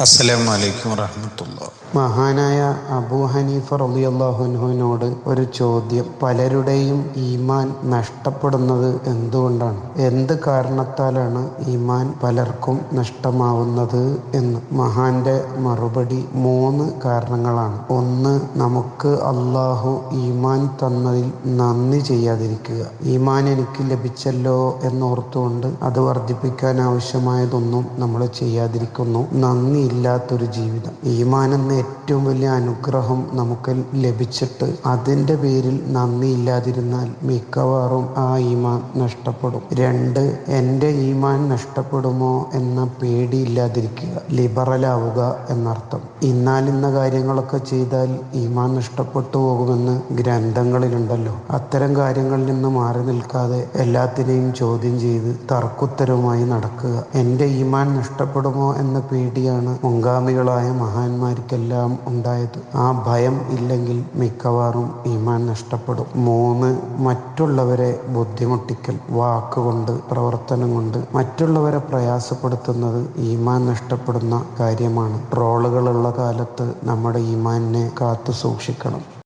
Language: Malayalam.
അസ്സലാമു അലൈക്കും വറഹമത്തുള്ള. മഹാനായ അബൂ ഹനീഫ റളിയല്ലാഹുവിനോട് ഒരു ചോദ്യം. പലരുടെയും ഈമാൻ നഷ്ടപ്പെടുന്നത് എന്തുകൊണ്ടാണ്? എന്ത് കാരണത്താലാണ് ഈമാൻ പലർക്കും നഷ്ടമാവുന്നത് എന്ന്? മഹാന്റെ മറുപടി മൂന്ന് കാരണങ്ങളാണ്. ഒന്ന് നമുക്ക് അള്ളാഹു ഈമാൻ തന്നതിൽ നന്ദി ചെയ്യാതിരിക്കുക. ഈമാൻ എനിക്ക് ലഭിച്ചല്ലോ എന്നോർത്തുകൊണ്ട് അത് വർദ്ധിപ്പിക്കാൻ ആവശ്യമായതൊന്നും നമ്മൾ ചെയ്യാതിരിക്കുന്നു. നന്ദിയില്ലാത്തൊരു ജീവിതം. ഈമാൻ എന്ന ഏറ്റവും വലിയ അനുഗ്രഹം നമുക്ക് ലഭിച്ചിട്ട് അതിന്റെ പേരിൽ നന്ദിയില്ലാതിരുന്നാൽ മിക്കവാറും ആ ഈമാൻ നഷ്ടപ്പെടും. രണ്ട് എന്റെ ഈമാൻ നഷ്ടപ്പെടുമോ എന്ന പേടിയില്ലാതിരിക്കുക ആവുക എന്നർത്ഥം. ഇന്നാലിന്ന കാര്യങ്ങളൊക്കെ ചെയ്താൽ ഈമാൻ നഷ്ടപ്പെട്ടു പോകുമെന്ന് ഗ്രന്ഥങ്ങളിലുണ്ടല്ലോ. അത്തരം കാര്യങ്ങളിൽ നിന്ന് മാറി നിൽക്കാതെ എല്ലാത്തിനെയും ചോദ്യം ചെയ്ത് തർക്കുത്തരവുമായി നടക്കുക. എന്റെ ഈമാൻ നഷ്ടപ്പെടുമോ എന്ന പേടിയാണ് മുൻഗാമികളായ മഹാന്മാർക്കെല്ലാം ഉണ്ടായത്. ആ ഭയം ഇല്ലെങ്കിൽ മിക്കവാറും ഈമാൻ നഷ്ടപ്പെടും. മൂന്ന് മറ്റുള്ളവരെ ബുദ്ധിമുട്ടിക്കൽ വാക്കുകൊണ്ട് പ്രവർത്തനം കൊണ്ട് മറ്റുള്ളവരെ പ്രയാസപ്പെടുത്തുന്നത് ഈമാൻ നഷ്ടപ്പെടുന്ന കാര്യമാണ്. ട്രോളുകളുള്ള കാലത്ത് നമ്മുടെ ഈമാനിനെ കാത്തു സൂക്ഷിക്കണം.